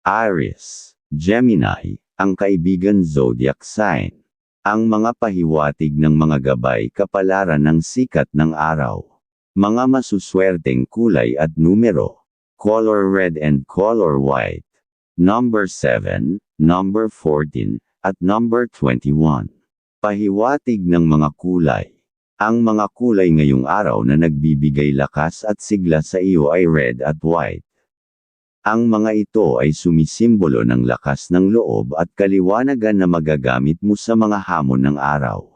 Aries, Gemini, ang kaibigan zodiac sign. Ang mga pahiwatig ng mga gabay kapalaran ng sikat ng araw. Mga masuswerteng kulay at numero. Color red and color white. Number 7, number 14, at number 21. Pahiwatig ng mga kulay. Ang mga kulay ngayong araw na nagbibigay lakas at sigla sa iyo ay red at white. Ang mga ito ay sumisimbolo ng lakas ng loob at kaliwanagan na magagamit mo sa mga hamon ng araw.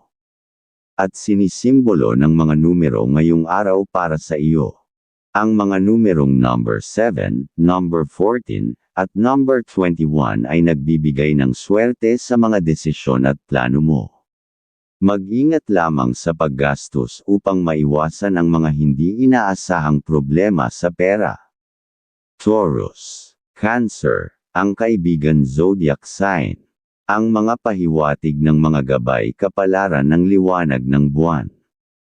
At sinisimbolo ng mga numero ngayong araw para sa iyo. Ang mga numerong number 7, number 14, at number 21 ay nagbibigay ng swerte sa mga desisyon at plano mo. Mag-ingat lamang sa paggastos upang maiwasan ang mga hindi inaasahang problema sa pera. Taurus, Cancer, ang kaibigan zodiac sign. Ang mga pahiwatig ng mga gabay kapalaran ng liwanag ng buwan.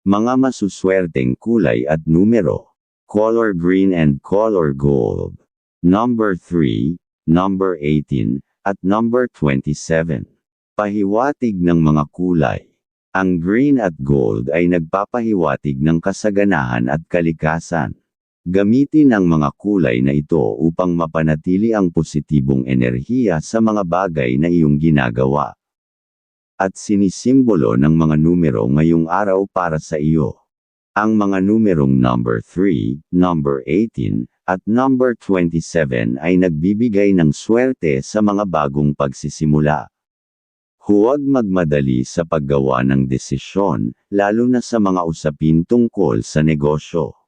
Mga masuswerteng kulay at numero. Color green and color gold. Number 3, number 18, at number 27. Pahiwatig ng mga kulay. Ang green at gold ay nagpapahiwatig ng kasaganahan at kalikasan. Gamitin ang mga kulay na ito upang mapanatili ang positibong enerhiya sa mga bagay na iyong ginagawa. At sinisimbolo ng mga numero ngayong araw para sa iyo. Ang mga numerong number 3, number 18, at number 27 ay nagbibigay ng swerte sa mga bagong pagsisimula. Huwag magmadali sa paggawa ng desisyon, lalo na sa mga usapin tungkol sa negosyo.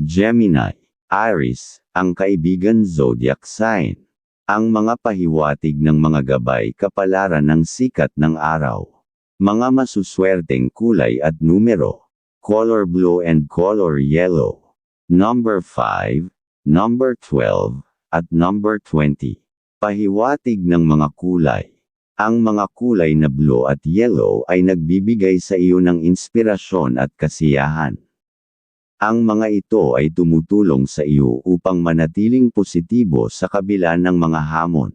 Gemini, Aries, ang kaibigan zodiac sign. Ang mga pahiwatig ng mga gabay kapalaran ng sikat ng araw. Mga masuswerteng kulay at numero. Color blue and color yellow. Number 5, number 12, at number 20. Pahiwatig ng mga kulay. Ang mga kulay na blue at yellow ay nagbibigay sa iyo ng inspirasyon at kasiyahan. Ang mga ito ay tumutulong sa iyo upang manatiling positibo sa kabila ng mga hamon.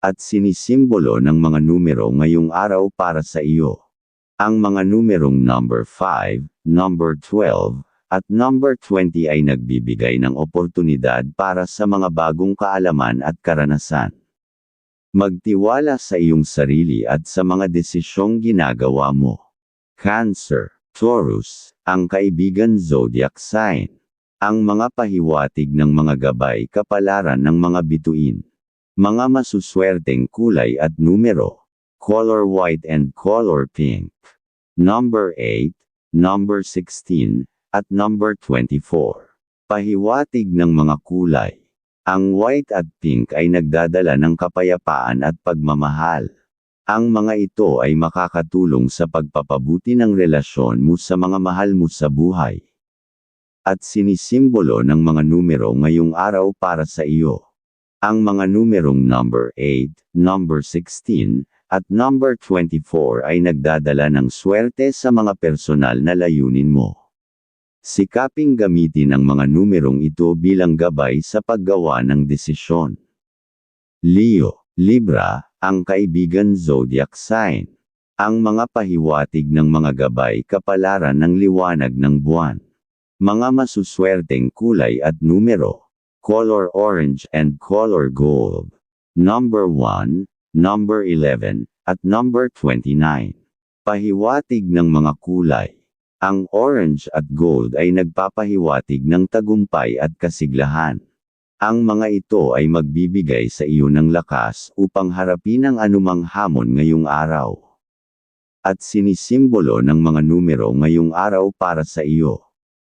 At sinisimbolo ng mga numero ngayong araw para sa iyo. Ang mga numerong number 5, number 12, at number 20 ay nagbibigay ng oportunidad para sa mga bagong kaalaman at karanasan. Magtiwala sa iyong sarili at sa mga desisyong ginagawa mo. Cancer Taurus, ang kaibigan zodiac sign. Ang mga pahiwatig ng mga gabay kapalaran ng mga bituin. Mga masuswerteng kulay at numero. Color white and color pink. Number 8, number 16, at number 24. Pahiwatig ng mga kulay. Ang white at pink ay nagdadala ng kapayapaan at pagmamahal. Ang mga ito ay makakatulong sa pagpapabuti ng relasyon mo sa mga mahal mo sa buhay. At sinisimbolo ng mga numero ngayong araw para sa iyo. Ang mga numerong number 8, number 16, at number 24 ay nagdadala ng swerte sa mga personal na layunin mo. Sikaping gamitin ang mga numerong ito bilang gabay sa paggawa ng desisyon. Leo, Libra, ang kaibigan zodiac sign. Ang mga pahiwatig ng mga gabay kapalaran ng liwanag ng buwan. Mga masuswerteng kulay at numero. Color orange and color gold. Number 1, number 11, at number 29. Pahiwatig ng mga kulay. Ang orange at gold ay nagpapahiwatig ng tagumpay at kasiglahan. Ang mga ito ay magbibigay sa iyo ng lakas upang harapin ang anumang hamon ngayong araw. At sinisimbolo ng mga numero ngayong araw para sa iyo.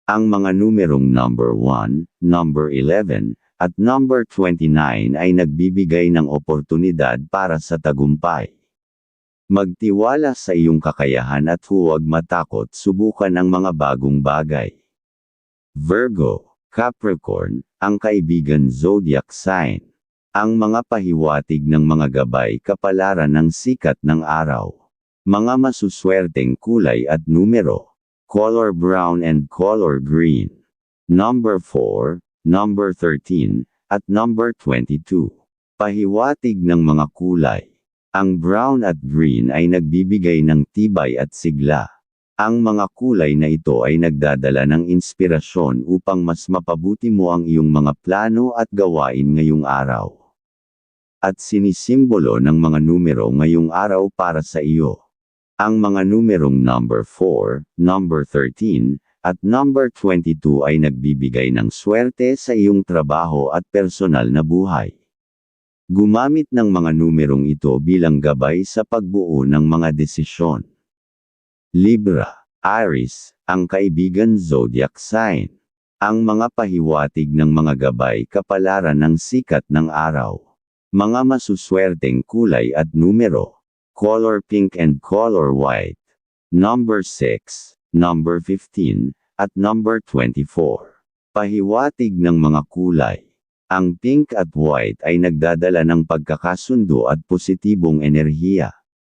Ang mga numerong number 1, number 11, at number 29 ay nagbibigay ng oportunidad para sa tagumpay. Magtiwala sa iyong kakayahan at huwag matakot subukan ang mga bagong bagay. Virgo Capricorn, ang kaibigan zodiac sign. Ang mga pahiwatig ng mga gabay kapalaran ng sikat ng araw. Mga masuswerteng kulay at numero. Color brown and color green. Number 4, number 13, at number 22. Pahiwatig ng mga kulay. Ang brown at green ay nagbibigay ng tibay at sigla. Ang mga kulay na ito ay nagdadala ng inspirasyon upang mas mapabuti mo ang iyong mga plano at gawain ngayong araw. At sinisimbolo ng mga numero ngayong araw para sa iyo. Ang mga numerong number 4, number 13, at number 22 ay nagbibigay ng swerte sa iyong trabaho at personal na buhay. Gumamit ng mga numerong ito bilang gabay sa pagbuo ng mga desisyon. Libra, Aries, ang kaibigan zodiac sign. Ang mga pahiwatig ng mga gabay kapalaran ng sikat ng araw. Mga masuswerteng kulay at numero. Color pink and color white. Number 6, number 15, at number 24. Pahiwatig ng mga kulay. Ang pink at white ay nagdadala ng pagkakasundo at positibong enerhiya.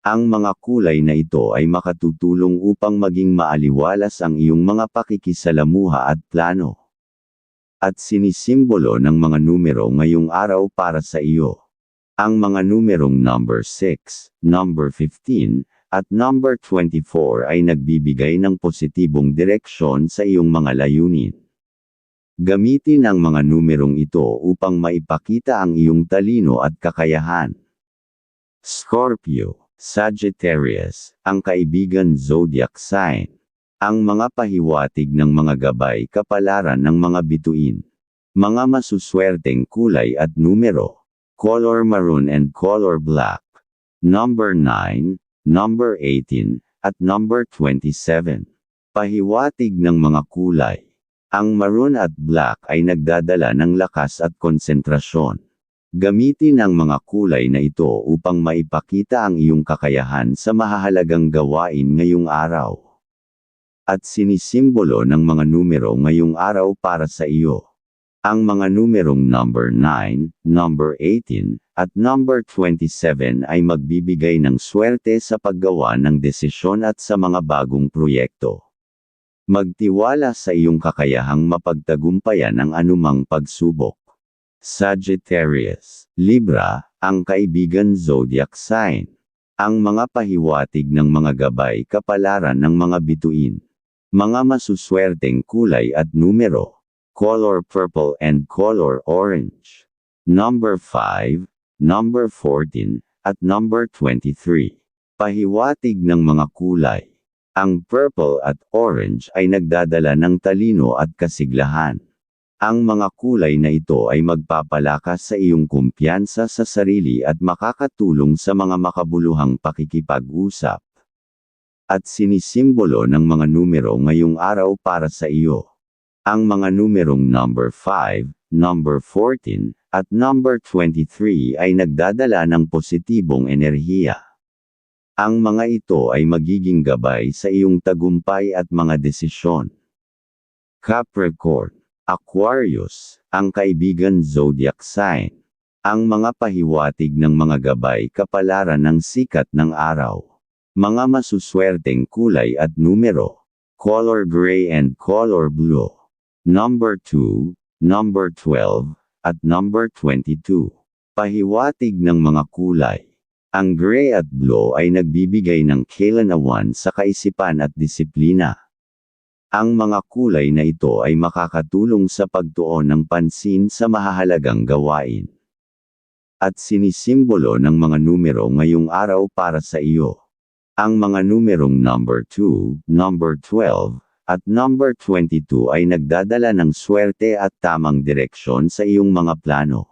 Ang mga kulay na ito ay makatutulong upang maging maaliwalas ang iyong mga pakikisalamuha at plano. At sinisimbolo ng mga numero ngayong araw para sa iyo. Ang mga numerong number 6, number 15, at number 24 ay nagbibigay ng positibong direksyon sa iyong mga layunin. Gamitin ang mga numerong ito upang maipakita ang iyong talino at kakayahan. Scorpio, Sagittarius, ang kaibigan zodiac sign. Ang mga pahiwatig ng mga gabay kapalaran ng mga bituin. Mga masuswerteng kulay at numero. Color maroon and color black. Number 9, number 18, at number 27. Pahiwatig ng mga kulay. Ang maroon at black ay nagdadala ng lakas at konsentrasyon. Gamitin ang mga kulay na ito upang maipakita ang iyong kakayahan sa mahahalagang gawain ngayong araw. At sinisimbolo ng mga numero ngayong araw para sa iyo. Ang mga numerong number 9, number 18, at number 27 ay magbibigay ng swerte sa paggawa ng desisyon at sa mga bagong proyekto. Magtiwala sa iyong kakayahang mapagtagumpayan ang anumang pagsubok. Sagittarius, Libra, ang kaibigan zodiac sign. Ang mga pahiwatig ng mga gabay kapalaran ng mga bituin. Mga masuswerteng kulay at numero. Color purple and color orange. Number 5, number 14, at number 23. Pahiwatig ng mga kulay. Ang purple at orange ay nagdadala ng talino at kasiglahan. Ang mga kulay na ito ay magpapalakas sa iyong kumpiyansa sa sarili at makakatulong sa mga makabuluhang pakikipag-usap. At sinisimbolo ng mga numero ngayong araw para sa iyo. Ang mga numerong number 5, number 14, at number 23 ay nagdadala ng positibong enerhiya. Ang mga ito ay magiging gabay sa iyong tagumpay at mga desisyon. Capricorn, Aquarius, ang kaibigan zodiac sign. Ang mga pahiwatig ng mga gabay kapalaran ng sikat ng araw. Mga masuswerteng kulay at numero. Color gray and color blue. Number 2, number 12, at number 22. Pahiwatig ng mga kulay. Ang gray at blue ay nagbibigay ng kailanawan sa kaisipan at disiplina. Ang mga kulay na ito ay makakatulong sa pagtuon ng pansin sa mahahalagang gawain. At sinisimbolo ng mga numero ngayong araw para sa iyo. Ang mga numerong number 2, number 12, at number 22 ay nagdadala ng swerte at tamang direksyon sa iyong mga plano.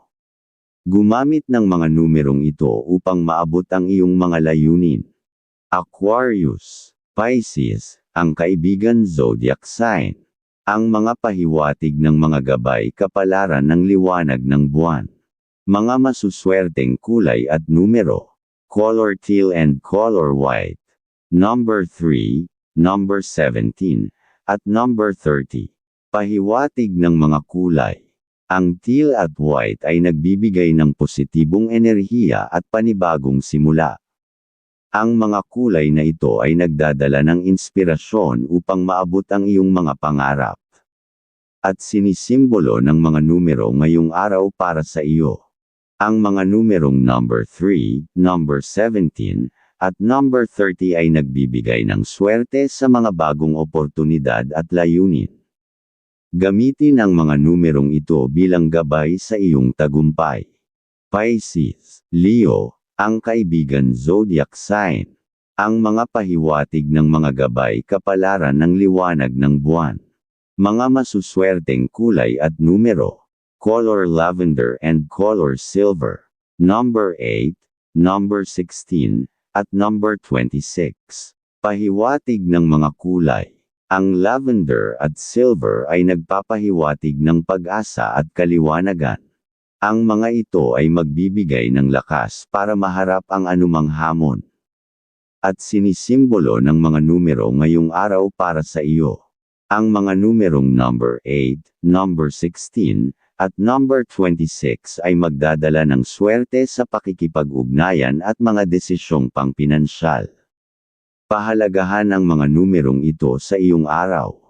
Gumamit ng mga numerong ito upang maabot ang iyong mga layunin. Aquarius, Pisces, ang kaibigan zodiac sign. Ang mga pahiwatig ng mga gabay kapalaran ng liwanag ng buwan. Mga masuswerteng kulay at numero. Color teal and color white. Number 3, number 17, at number 30. Pahiwatig ng mga kulay. Ang teal at white ay nagbibigay ng positibong enerhiya at panibagong simula. Ang mga kulay na ito ay nagdadala ng inspirasyon upang maabot ang iyong mga pangarap. at sinisimbolo ng mga numero ngayong araw para sa iyo. Ang mga numerong number 3, number 17, at number 30 ay nagbibigay ng swerte sa mga bagong oportunidad at layunin. Gamitin ang mga numerong ito bilang gabay sa iyong tagumpay. Pisces, Leo, ang kaibigan zodiac sign. Ang mga pahiwatig ng mga gabay kapalaran ng liwanag ng buwan. Mga masuswerteng kulay at numero. Color lavender and color silver. Number 8, number 16, at number 26. Pahiwatig ng mga kulay. Ang lavender at silver ay nagpapahiwatig ng pag-asa at kaliwanagan. Ang mga ito ay magbibigay ng lakas para maharap ang anumang hamon. At sinisimbolo ng mga numero ngayong araw para sa iyo. Ang mga numerong number 8, number 16, at number 26 ay magdadala ng swerte sa pakikipag-ugnayan at mga desisyong pangpinansyal. Pahalagahan ang mga numerong ito sa iyong araw.